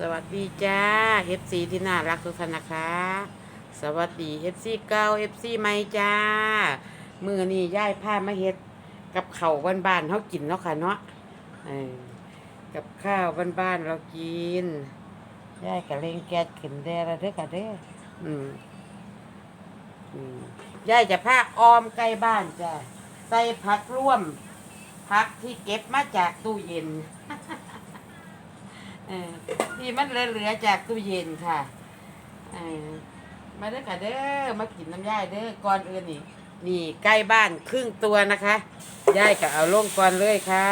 สวัสดีจ้า FC ที่น่ารักทุกท่านนะคะ สวัสดี FC เก้า FC ใหม่จ้ามือนี่ย่ายผ้ามาเฮ็ด กับข้าวบ้านๆเขากินเนาะค่ะเนาะกับข้าวบ้านๆเรากินย่ายกับเลงแก๊สขึ้นแด้แล้วเด้อค่ะเด้ออืมอืมย่ายจะผ้าออมไก่บ้านจ้ะใส่ผักร่วมผักที่เก็บมาจากตู้เย็น เออนี่มันเหลือๆจากตู้เย็นค่ะเออมาเด้อค่ะเด้อมากินน้ำย่ายเด้อก่อนอื่นนี่ นี่ใกล้บ้านครึ่งตัวนะคะย่ายก็เอาลงก่อนเลยค่ะ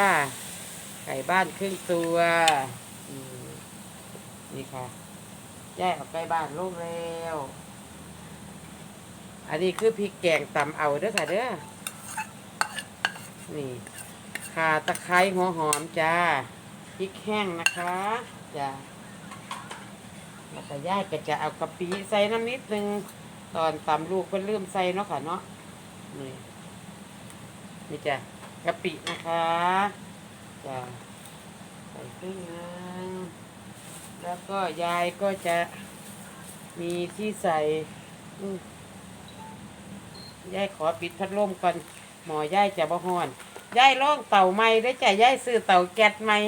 ไก่บ้านครึ่งตัวนี่ค่ะย่ายเอาใกล้บ้านลงแล้วอันนี้คือพริกแกงตำเอาเด้อค่ะเด้อนี่ข่าตะไคร้หัวหอมจ้า พริกแห้งนะคะจะแล้วก็ย่ายก็จะเอากะปิใส่น้ำนิดนึงตอนตำลูกเพิ่นลืมใส่เนาะค่ะเนาะนี่นี่จ้ะกะปินะคะจะใส่ครึ่งนึงแล้วก็ยายก็จะมีที่ใส่ยายขอปิดพัดลมก่อนหมอยายจะบ่ฮ้อน ยายลองเต่าใหม่ได้จ้ะยายซื้อเต่าแก๊สใหม่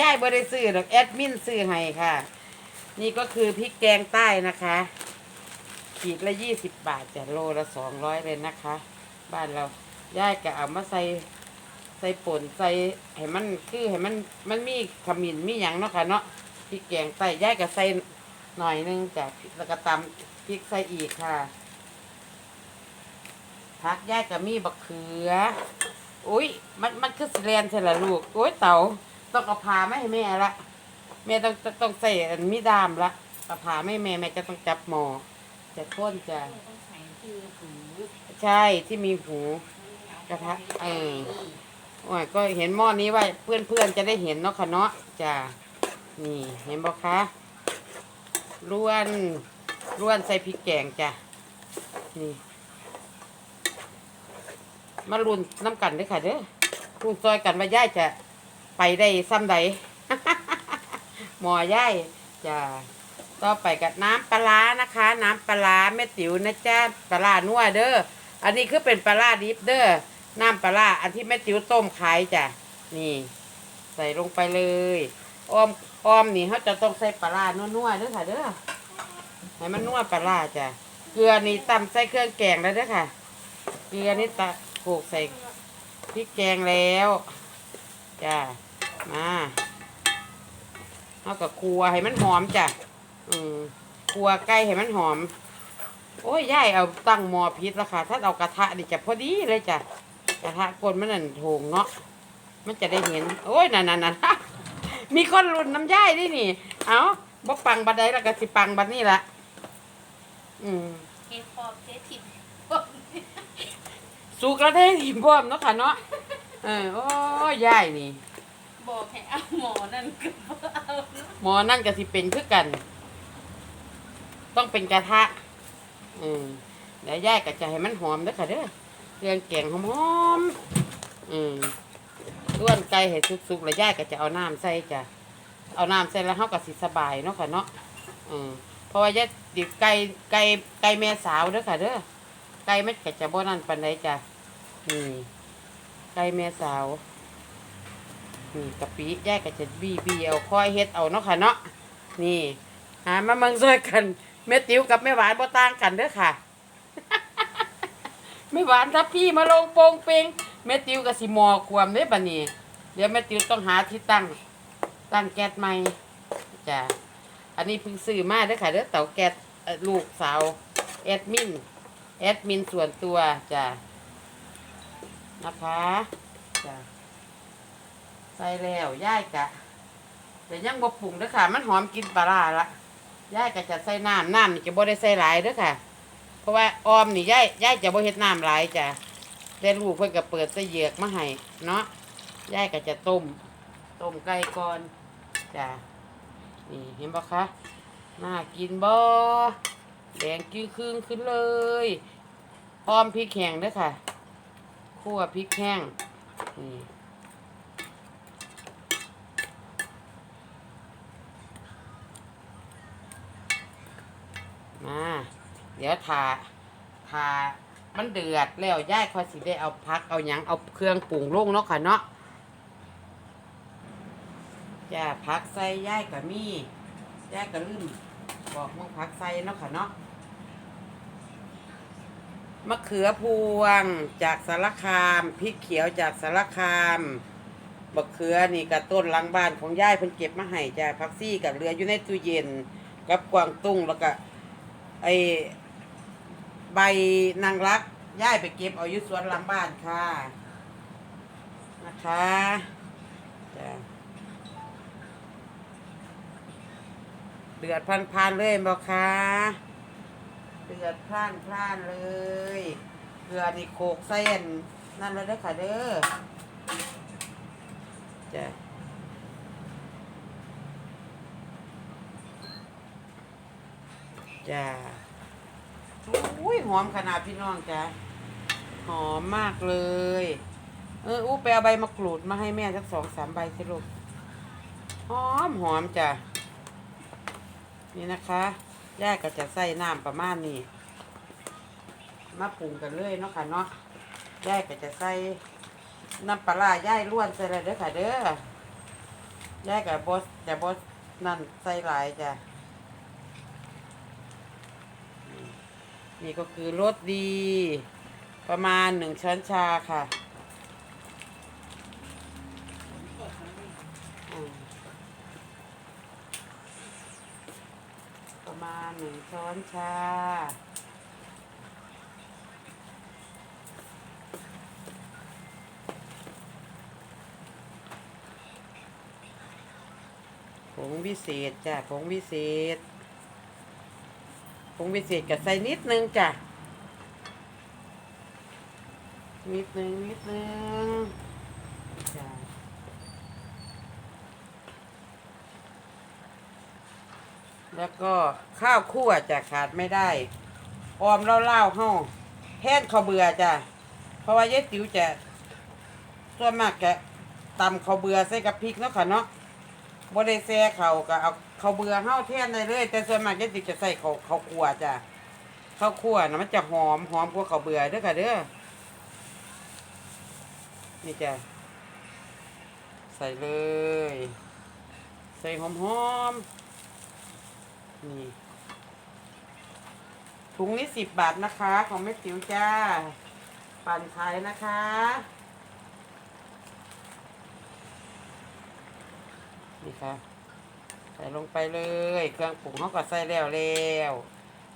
ยายบ่ได้ซื้อดอกแอดมินซื้อให้ค่ะ นี่ก็คือพริกแกงใต้นะคะ ขีดละยี่สิบบาทจ้ะโลละสองร้อยเลยนะคะ บ้านเราย่ายก็เอามาใส่ใส่ป่นใส่ให้มันคือให้มันมันมีขมิ้นมีหยังเนาะค่ะเนาะพริกแกงใต้ย่ายก็ใส่หน่อยนึงจ้ะแล้วก็ตำพริกใส่อีกค่ะผักย่ายก็มีบักเขือ อุ้ยมันมันคือสแลนใช่ละลูกโอ้ยเต่าต้องเอาพาไม่ให้แม่ละแม่ต้องต้องใส่อันมีดามละเอาพาไม่แม่แม่จะต้องจับหมอจะข้นจะต้องใส่คือหูใช่ที่มีหูกระทะเออโอ้ยก็เห็นหม้อนี้ไว้เพื่อนเพื่อนๆจะได้เห็นเนาะค่ะเนาะจ้านี่เห็นบอกคะล้วนล้วนใส่พริกแกงจ้ะนี่ มารุนน้ำกันด้วยค่ะเด้อรุนซอยกันว่าย่ายจะไปได้ซ้ำใดหมอย่ายจะต่อไปกับน้ำปลานะคะ น้ำปลาแม่ติ๋วนะจ้าปลาร้านัวเด้ออันนี้คือเป็นปลาร้าดิบเด้อน้ำปลาอันที่แม่ติ๋วต้มขายจ้ะนี่ ใส่ลงไปเลยอ้อมอ้อมนี่เขาจะต้องใส่ปลาร้านัวๆเด้อค่ะเด้อให้มันนัวปลาร้าจ้ะเกลือนี่ตำใส่เครื่องแกงแล้วเด้อค่ะ เกลือนี่ตะ โขกใส่พริกแกงแล้วจ้ะมาเอากับครัวให้มันหอมจ้ะอืมครัวไก่ให้มันหอม โอ้ยยายเอาตั้งหม้อพิษแล้วค่ะ ถ้าเอากระทะนี่จะพอดีเลยจ้ะกระทะกลมันนั่นโถงเนาะมันจะได้เห็น โอ้ยนั่นนั่นนั่นมีคนรุ่นน้ำย่ายด้วยนี่ เอาบ่ปังบัดใดแล้วก็สิปังบัดนี้ละอืมเทคอบเททิพ สุกระเทศหิมพร้อมเนาะค่ะเนาะเออโอ้ยยายนี่ บอกให้เอาหมอนั่นก็บ่เอาหมอนั่นก็สิเป็นคือกัน ต้องเป็นกระทะอืมเดี๋ยวย่ายก็จะให้มันหอมเด้อค่ะเด้อเครื่องแกงหอมๆอืมล้วนไก่ให้สุกๆแล้วย่ายก็จะเอาน้ำใส่จ้ะเอาน้ำใส่แล้วเฮาก็สิสบายเนาะค่ะเนาะอืมเพราะว่าย่าดิไก่ไก่ไก่แม่สาวเด้อค่ะเด้อไก่มันก็จะบ่นั่นปานใดจ้ะ นี่ไก่แม่สาว นี่กะปิย่ายก็จะบีบีเอาค่อยเฮ็ดเอาเนาะค่ะเนาะ นี่หามาเมืองซอยกันแม่ติ๋วกับแม่หวานบ่ต่างกันเด้อค่ะแม่หวานถ้าพี่มาลงโปงเปงแม่ติ๋วก็สิหมอความเด้บัดนี้ เดี๋ยวแม่ติ๋วต้องหาที่ตั้ง ตั้งแก๊สใหม่จ้ะอันนี้เพิ่งซื้อมาเด้อค่ะเด้อเตาแก๊สลูกสาวแอดมินแอดมินส่วนตัวจ้ะ นะคะจ้ะใส่แล้วย่ายกะแต่ยังบ่ปรุงเด้อค่ะ มันหอมกินปลาร้าละย่ายก็จะใส่น้ำน้ำนี่จะบ่ได้ใส่หลายเด้อค่ะ เพราะว่าออมนี่ย่ายย่ายจะบ่เฮ็ดน้ำหลายจ้ะแต่ลูกเพิ่นก็เปิดใส่เหยือกมาให้เนาะย่ายก็จะต้มต้มไก่ก่อนจ้ะนี่เห็นบ่คะน่ากินบ่แดงกิ้งครึ่งขึ้นเลย ออมพริกแห้งเด้อค่ะ คั่วพริกแห้งมาเดี๋ยวทาทามันเดือดแล้วย่ายคอสิได้เอาพักเอาหยังเอาเครื่องปรุงลงเนาะค่ะเนาะจะพักใส่ย่ายกับมี่ย่ายกับลืมบอกมึงพักใส่เนาะค่ะเนาะ มะเขือพวงจากสารคามพริกเขียวจากสารคามบักเขือนี่กับต้นหลังบ้านของย่ายเพิ่นเก็บมาให้จ้าพักซี่กับเรืออยู่ในตู้เย็น กับกวางตุ้งแล้วก็ไอใบนางรักย้ายไปเก็บเอาอยู่สวนหลังบ้านค่ะ นะคะจ้ะเดือดพล่านๆเลยบอกค่ะ เดือดพล่านพล่านเลยเกลือนี่โขกเส้น นั่นเลยเด้อค่ะเด้อจ้ะจ้าอุ้ยหอมขนาดพี่น้องจ้าหอมมากเลย เอออู้ไปเอาใบมะกรูดมาให้แม่สักสองสามใบสิลูกหอมหอมจ้ะนี่นะคะ ย่าก็จะใส่น้ำประมาณนี้ มาปรุงกันเลยเนาะค่ะเนาะย่าก็จะใส่น้ำปลาย่ายล้วนใส่เลยเด้อค่ะเด้อย่ากับบอสจะบอสนั่นใส่หลายจ้ะนี่ก็คือรสดี ประมาณหนึ่งช้อนชาค่ะอืมประ มาณหนึ่งช้อนชา ผงวิเศษจ้ะ ผงวิเศษ ผงวิเศษกับใส่นิดนึงจ้ะ นิดนึง นิดนึงจ้ะ แล้วก็ข้าวคั่วจะขาดไม่ได้ ออมเล่าๆห้าแห้นข้าวเบื่อจ้ะ เพราะว่ายายติ๋วจะส่วนมากจะตำข้าวเบื่อใส่กับพริกเนาะค่ะเนาะบ่ได้แซ่เขาก็เอาข้าวเบื่อเฮาแทนได้เลย แต่ส่วนมากยายติ๋วจะใส่ข้าวข้าวคั่วจ้ะข้าวคั่วนะมันจะหอมหอมกว่าข้าวเบื่อเด้อค่ะเด้อ นี่จ้ะใส่เลย ใส่หอมหอมๆ นี่ถุงนี้สิบบาทนะคะ ของแม่ติ๋วจ้า ปั่นขายนะคะ นี่ค่ะ ใส่ลงไปเลย เครื่องปรุงเขาก็ใส่แล้วแล้ว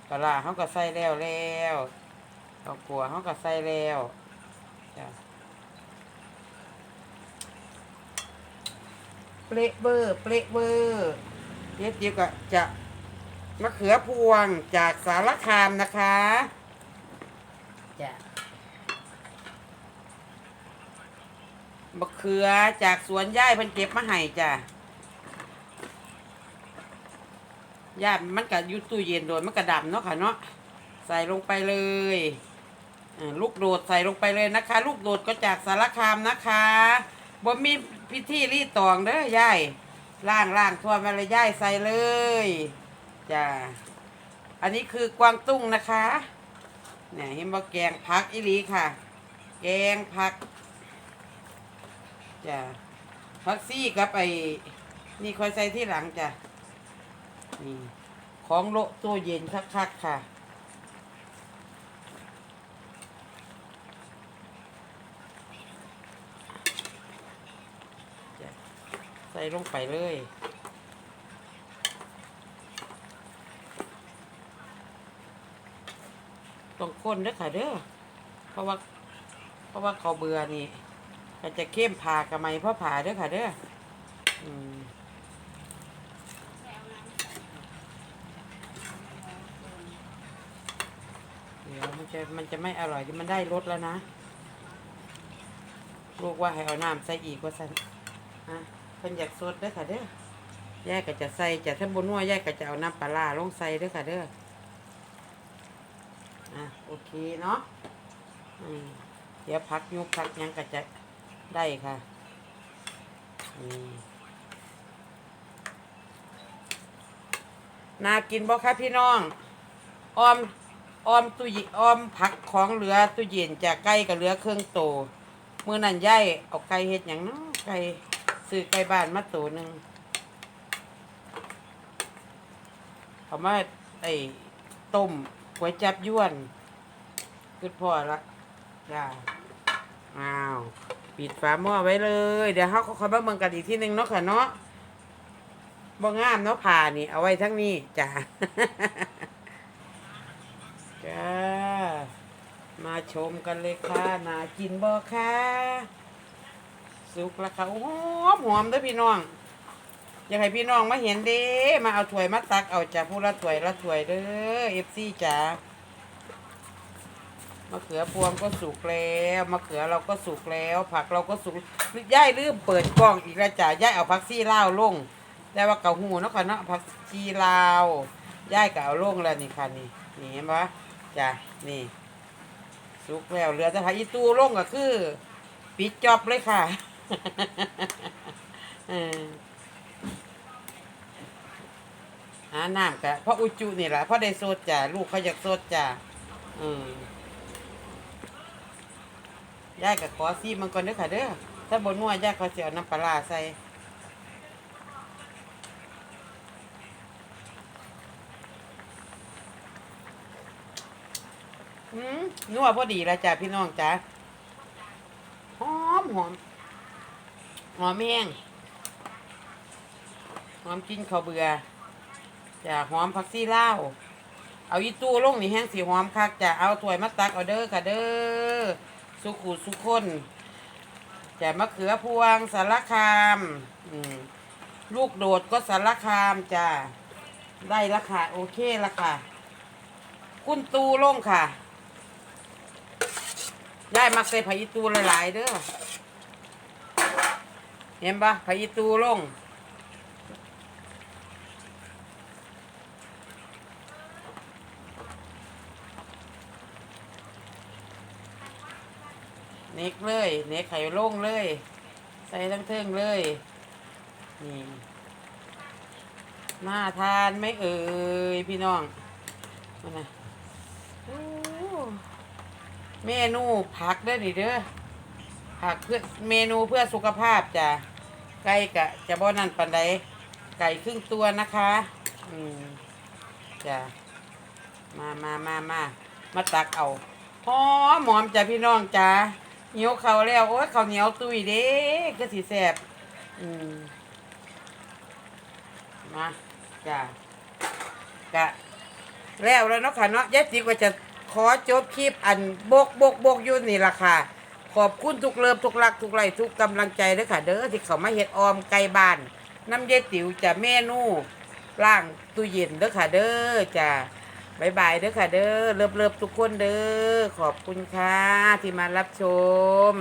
ปลาร้าเขาก็ใส่แล้วแล้วข้าวคั่วเขาก็ใส่แล้วจ้ะเปรเบอร์เปรเบอร์เดี๋ยวเดี๋ยวก็จะ มะเขือพวงจากสารคามนะคะจ้ะมะเขือจากสวนย่ายเพิ่นเก็บมาให้จ้ะย่ามันก็อยู่ตู้เย็นโดนมันก็ดำเนาะค่ะเนาะใส่ลงไปเลยอ่าลูกโดดใส่ลงไปเลยนะคะ ลูกโดดก็จากสารคามนะคะบ่มีพิธีรีตองเด้อย่ายล่างล่างทั่วมาเลยย่ายใส่เลย จ้าอันนี้คือกวางตุ้งนะคะเนี่ยเห็นบ่แกงผักอีหลีค่ะ แกงผักจ้าผักซี่กับไอ้นี่คอยใส่ที่หลังจ้ะนี่ของโลตู้เย็นคักๆค่ะใส่ลงไปเลย ต้องค้นเด้อค่ะเด้อเพราะว่า เพราะว่าเขาเบื่อนี่ก็จะเข้มผ่ากระไมเพราะผ่าเด้อค่ะเด้ออืมเดี๋ยวมันจะมันจะไม่อร่อยมันได้รสแล้วนะลูกว่าให้เอาน้ำใส่อีกว่าสันฮะเพิ่นอยากสดเด้อค่ะเด้อยายกก็จะใส่จะถ้าบนนัวยายกก็จะเอาน้ำปลาร้าลงใส่เด้อค่ะเด้อ อะโอเคเนาะเดี๋ยวพักยุกพักยังก็จะได้ค่ะน่ากินบ่คะพี่น้อง ออม ออมตู้เย็นออมผักของเหลือตู้เย็นจากไก่กับเหลือเครื่องโตมื้อนั้นยายเอาไก่เฮ็ดหยังเนาะไก่ซื้อไก่บ้านมาตัวหนึ่งเอามาไอ้ต้ม ก๋วยจับยวนคือพอละจ้าอ้าวปิดฝาหม้อไว้เลย เดี๋ยวเฮาค่อยมาเบิ่งกันอีกที่หนึ่งเนาะค่ะเนาะบ่งามเนาะผ่านี่ เอาไว้ทั้งนี้จ้าจ้ามาชมกันเลยค่ะนากินบ่ค่ะ สุกแล้วค่ะหอมหอมเด้อพี่น้อง อยากให้พี่น้องมาเห็นเด้มาเอาถ้วยมาตักเอาจากผู้ละถ้วยละถ้วยเด้อเอฟซีจ้ามะเขือพวงก็สุกแล้วมะเขือเราก็สุกแล้ว ผักเราก็สุกย่ายลืมเปิดกล้องอีกแล้วจ้ะย่ายเอาผักซี่ลาวลงแต่ว่าเกาหูเนาะค่ะเนาะผักชีลาวย่ายก็เอาลงแล้วนี่ค่ะนี่นี่เห็นปะจ้ะนี่สุกแล้วเหลือแต่ผักอีตูลงก็คือ ปิดจอบเลยค่ะ เออ หาน้ำกะเพราะอุจุนี่แหละเพราะได้โซดจ้ะลูกเขาอยากโซดจ้ะอืมยายกับขอซีมันก่อนเด้อค่ะเด้อถ้าบนนัวยายขาจะเอาน้ำปลาใส่นัวพอดีแล้วจ้ะพี่น้องจ้ะหอมหอมหอมแห้งหอมกินข้าวเบื่อ จ้ะหอมผักซี่เลาเอาอีตู้ลงนี่แห้งสีหอมคักจ้ะเอาถ้วยมาตักเอาเด้อค่ะเด้อสุขุสุขคนจ้ะมะเขือพวงสารคามลูกโดดก็สารคามจ้ะได้ราคาโอเคราคากุ้นตูลงค่ะ ได้มักใส่ผักอีตูหลายๆเด้อเห็นปะผักอีตูลง น็กเลยเน็กไข่ลงเลย ใส่ทั้งเทิงเลย นี่น่าทานไหม่เอ่ยพี่น้องมานะโอ้เมนูผักเด้อนี่เด้อผักเพื่อเมนูเพื่อสุขภาพจ้ะไก่กะจะบ่นั่นปันใดไก่ครึ่งตัวนะคะ อืมจ้ะมามามามามาตักเอาหอมหอมจ้ะพี่น้องจ้ะ เหนียวเขาแล้วโอ้ยขาเหนียวตุยเด้ก็สิแซ่บอืมมาจ้ะกะแล้วแล้วเนาะค่ะเนาะยายติ๊กก็จะขอจบคลิปอันโบกโบกโบกยู่นี่ล่ะค่ะ ขอบคุณทุกเลิฟทุกรักทุกไลค์ทุกกำลังใจเด้อค่ะ เด้อที่เขามาเฮ็ดออมไก่บ้าน น้ำยายติ๋วจะเมนูล่างตู้เย็นเด้อค่ะเด้อจ้ะ บายบายเด้อค่ะเด้อเลิบเลิฟทุกคนเด้อขอบคุณค่ะที่มารับชม